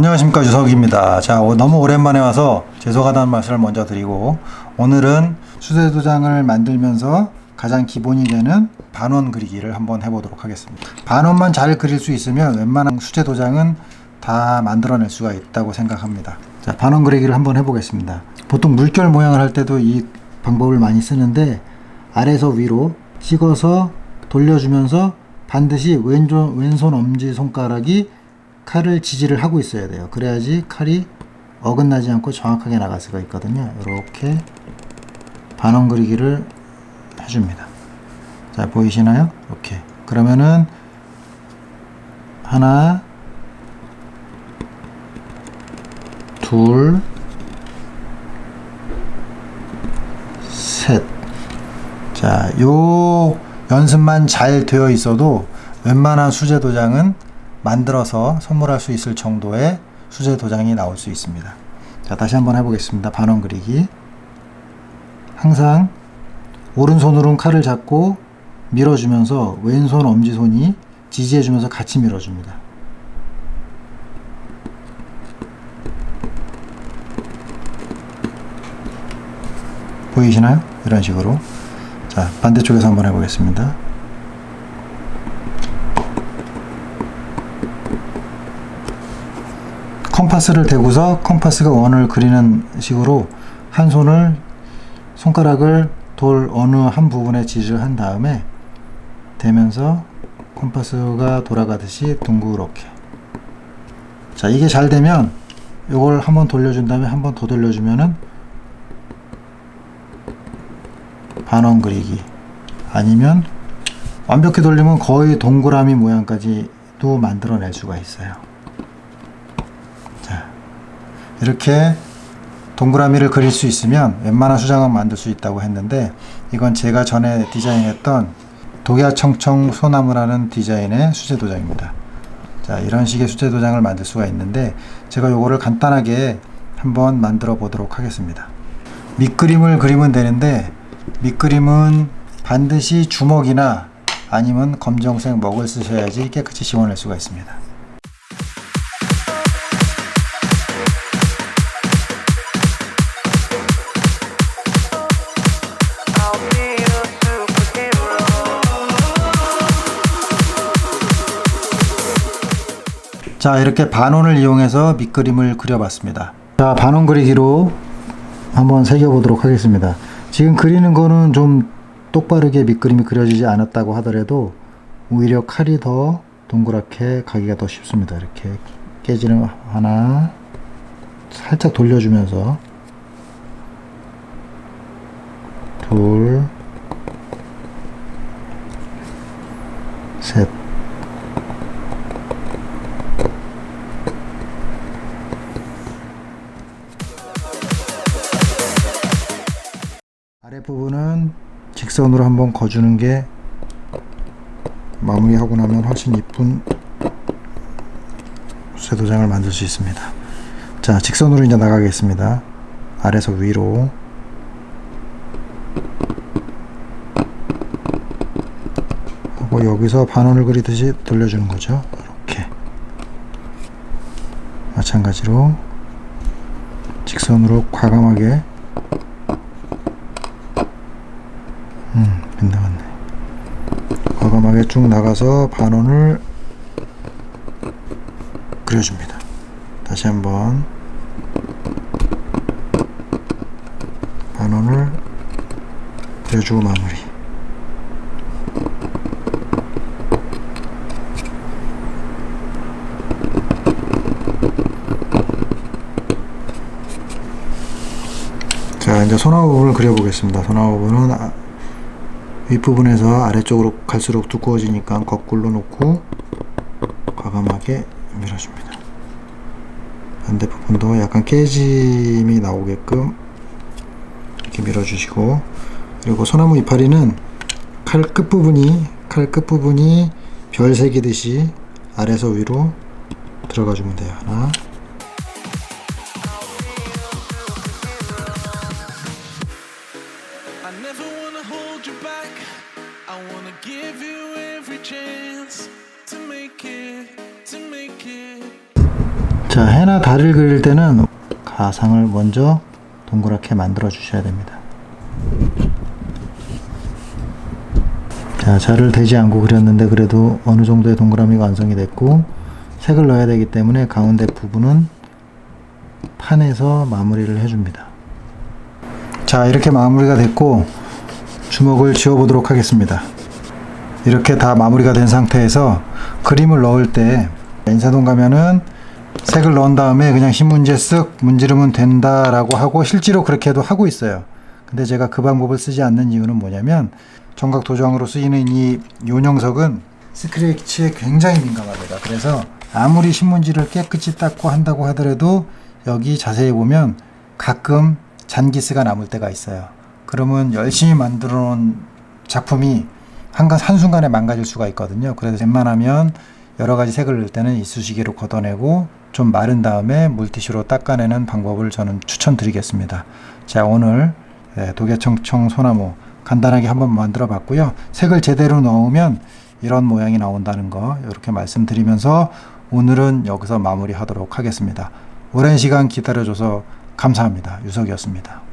안녕하십니까 유석입니다. 자 오- 너무 오랜만에 와서 죄송하다는 말씀을 먼저 드리고 오늘은 수제 도장을 만들면서 가장 기본이 되는 반원 그리기를 한번 해보도록 하겠습니다. 반원만 잘 그릴 수 있으면 웬만한 수제 도장은 다 만들어낼 수가 있다고 생각합니다. 자 반원 그리기를 한번 해보겠습니다. 보통 물결 모양을 할 때도 이 방법을 많이 쓰는데 아래에서 위로 찍어서 돌려주면서 반드시 왼손, 왼손 엄지 손가락이 칼을 지지를 하고 있어야 돼요. 그래야지 칼이 어긋나지 않고 정확하게 나갈 수가 있거든요. 이렇게 반원 그리기를 해줍니다. 자, 보이시나요? 이렇게. 그러면은 하나, 둘, 셋. 자, 요 연습만 잘 되어 있어도 웬만한 수제 도장은 만들어서 선물할 수 있을 정도의 수제 도장이 나올 수 있습니다. 자, 다시 한번 해보겠습니다. 반원 그리기. 항상 오른손으로는 칼을 잡고 밀어주면서 왼손 엄지손이 지지해주면서 같이 밀어줍니다. 보이시나요? 이런 식으로. 자, 반대쪽에서 한번 해보겠습니다. 컴파스를 대고서 컴파스가 원을 그리는 식으로 한 손을 손가락을 돌 어느 한 부분에 지지를 한 다음에 대면서 컴파스가 돌아가듯이 둥그렇게 자 이게 잘 되면 이걸 한번 돌려준 다음에 한번 더 돌려주면은 반원 그리기 아니면 완벽히 돌리면 거의 동그라미 모양까지도 만들어낼 수가 있어요. 자, 이렇게 동그라미를 그릴 수 있으면 웬만한 수장은 만들 수 있다고 했는데 이건 제가 전에 디자인했던 독야청청 소나무라는 디자인의 수제 도장입니다. 자, 이런 식의 수제 도장을 만들 수가 있는데 제가 요거를 간단하게 한번 만들어 보도록 하겠습니다. 밑그림을 그리면 되는데 밑그림은 반드시 주먹이나 아니면 검정색 먹을 쓰셔야지 깨끗이 지워낼 수가 있습니다. 자 이렇게 반원을 이용해서 밑그림을 그려봤습니다. 자 반원 그리기로 한번 새겨보도록 하겠습니다. 지금 그리는 거는 좀 똑바르게 밑그림이 그려지지 않았다고 하더라도 오히려 칼이 더 동그랗게 가기가 더 쉽습니다. 이렇게 깨지는 하나 살짝 돌려주면서 둘 셋. 부분은 직선으로 한번 거주는 게 마무리하고 나면 훨씬 이쁜 쇠도장을 만들 수 있습니다. 자, 직선으로 이제 나가겠습니다. 아래서 위로. 하고 여기서 반원을 그리듯이 돌려주는 거죠. 이렇게. 마찬가지로 직선으로 과감하게 과감하게 쭉 나가서 반원을 그려줍니다. 다시 한번 반원을 그려주고 마무리. 자, 이제 소나무 부분을 그려보겠습니다. 소나무 부분은 아- 윗부분에서 아래쪽으로 갈수록 두꺼워지니까 거꾸로 놓고 과감하게 밀어줍니다. 반대 부분도 약간 깨짐이 나오게끔 이렇게 밀어주시고 그리고 소나무 이파리는 칼 끝부분이 칼 끝부분이 별 새기듯이 아래서 위로 들어가 주면 돼요. 하나 자, 해나 달을 그릴 때는 가상을 먼저 동그랗게 만들어 주셔야 됩니다. 자, 자를 대지 않고 그렸는데 그래도 어느 정도의 동그라미가 완성이 됐고 색을 넣어야 되기 때문에 가운데 부분은 판에서 마무리를 해줍니다. 자, 이렇게 마무리가 됐고 주먹을 지워 보도록 하겠습니다. 이렇게 다 마무리가 된 상태에서 그림을 넣을 때 인사동 가면은 색을 넣은 다음에 그냥 신문지에 쓱 문지르면 된다라고 하고 실제로 그렇게도 하고 있어요. 근데 제가 그 방법을 쓰지 않는 이유는 뭐냐면 정각 도장으로 쓰이는 이 요령석은 스크래치에 굉장히 민감합니다. 그래서 아무리 신문지를 깨끗이 닦고 한다고 하더라도 여기 자세히 보면 가끔 잔기스가 남을 때가 있어요. 그러면 열심히 만들어 놓은 작품이 한간 한순간에 망가질 수가 있거든요. 그래서 웬만하면 여러 가지 색을 넣을 때는 이쑤시개로 걷어내고 좀 마른 다음에 물티슈로 닦아내는 방법을 저는 추천드리겠습니다. 자, 오늘 예, 도계청청 소나무 간단하게 한번 만들어 봤고요. 색을 제대로 넣으면 이런 모양이 나온다는 거 이렇게 말씀드리면서 오늘은 여기서 마무리하도록 하겠습니다. 오랜 시간 기다려줘서 감사합니다. 유석이었습니다.